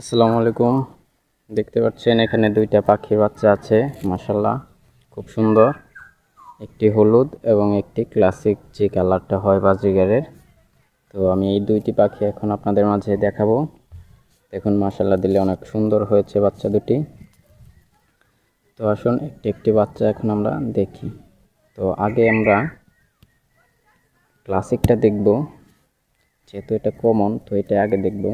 আসসালামু আলাইকুম। দেখতে পাচ্ছেন, এখানে দুইটা পাখির বাচ্চা আছে মাসাল্লাহ খুব সুন্দর। একটি হলুদ এবং একটি ক্লাসিক যে কালারটা হয় বাজিগারের। তো আমি এই দুইটি পাখি এখন আপনাদের মাঝে দেখাবো। দেখুন মাসাল্লাহ দিলে অনেক সুন্দর হয়েছে বাচ্চা দুটি। তো আসুন, একটি একটি বাচ্চা এখন আমরা দেখি। তো আগে আমরা ক্লাসিকটা দেখব, যেহেতু এটা কমন তো এটা আগে দেখব।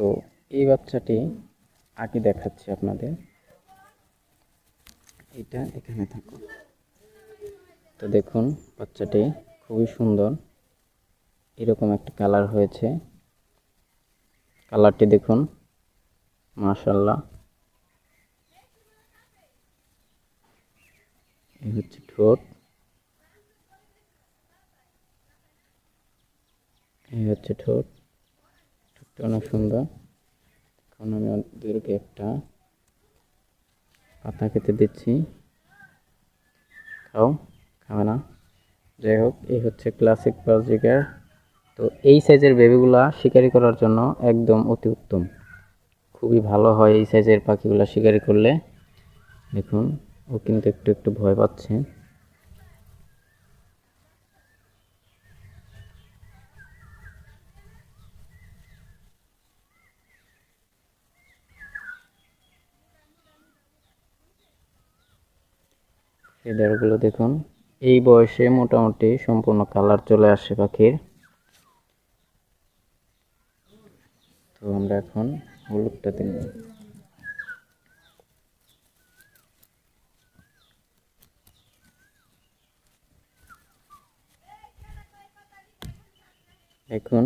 তো এই বাচ্চাটি আগে দেখাচ্ছি আপনাদের। এটা এখানে থাকো। তো দেখুন, বাচ্চাটি খুবই সুন্দর। এরকম একটা কালার হয়েছে। কালারটি দেখুন মাশাল্লাহ এই হচ্ছে ঠোঁট। এই হচ্ছে ঠোঁট। অনেক সুন্দর। এখন আমি ওদেরকে একটা পাতা খেতে দিচ্ছি। খাও, খাবে না। যাই হোক, এই হচ্ছে ক্লাসিক বাজিকার তো এই সাইজের বেবিগুলা শিকারি করার জন্য একদম অতি উত্তম। খুবই ভালো হয় এই সাইজের পাখিগুলা শিকারি করলে। দেখুন, ও কিন্তু একটু একটু ভয় পাচ্ছে। ফেদারগুলো দেখুন। এই বয়সে মোটামুটি সম্পূর্ণ কালার চলে আসে পাখির। তো আমরা এখন হলুদটা দিন দেখুন।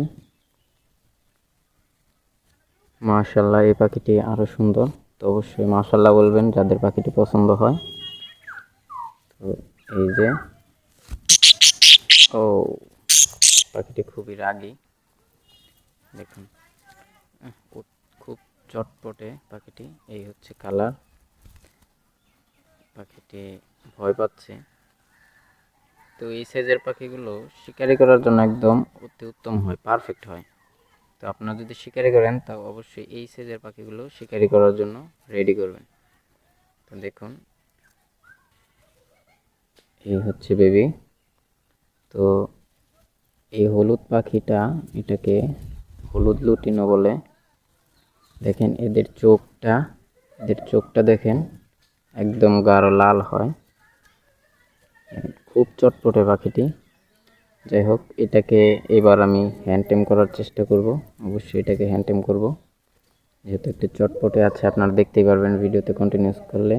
মাশাল্লাহ এই পাখিটি আরও সুন্দর। তো অবশ্যই মাশাল্লাহ বলবেন যাদের পাখিটি পছন্দ হয়। এই যে। ও পাখিটি খুবই রাগী। দেখুন। খুব চটপটে পাখিটি। এই হচ্ছে কালার। পাখিটি ভয় পাচ্ছে। তো এই সাইজের পাখিগুলো শিকারি করার জন্য একদম অতি উত্তম হয় পারফেক্ট হয়। তো আপনারা যদি শিকারি করেন তাও অবশ্যই এই সাইজের পাখিগুলো শিকারি করার জন্য রেডি করবেন। তো দেখুন এই হচ্ছে বেবি। তো এই হলুদ পাখিটা এটাকে হলুদ লুটিনো বলে। দেখেন এদের চোখটা এদের চোখটা দেখেন, একদম গাঢ় লাল হয়। খুব চটপটে পাখিটি। যাই হোক, এটাকে এবার আমি হ্যান্ডটেম করার চেষ্টা করব। অবশ্যই এটাকে হ্যান্ডটেম করব। যেহেতু একটু চটপটে আছে, আপনারা দেখতেই পারবেন, ভিডিওতে কন্টিনিউস করলে।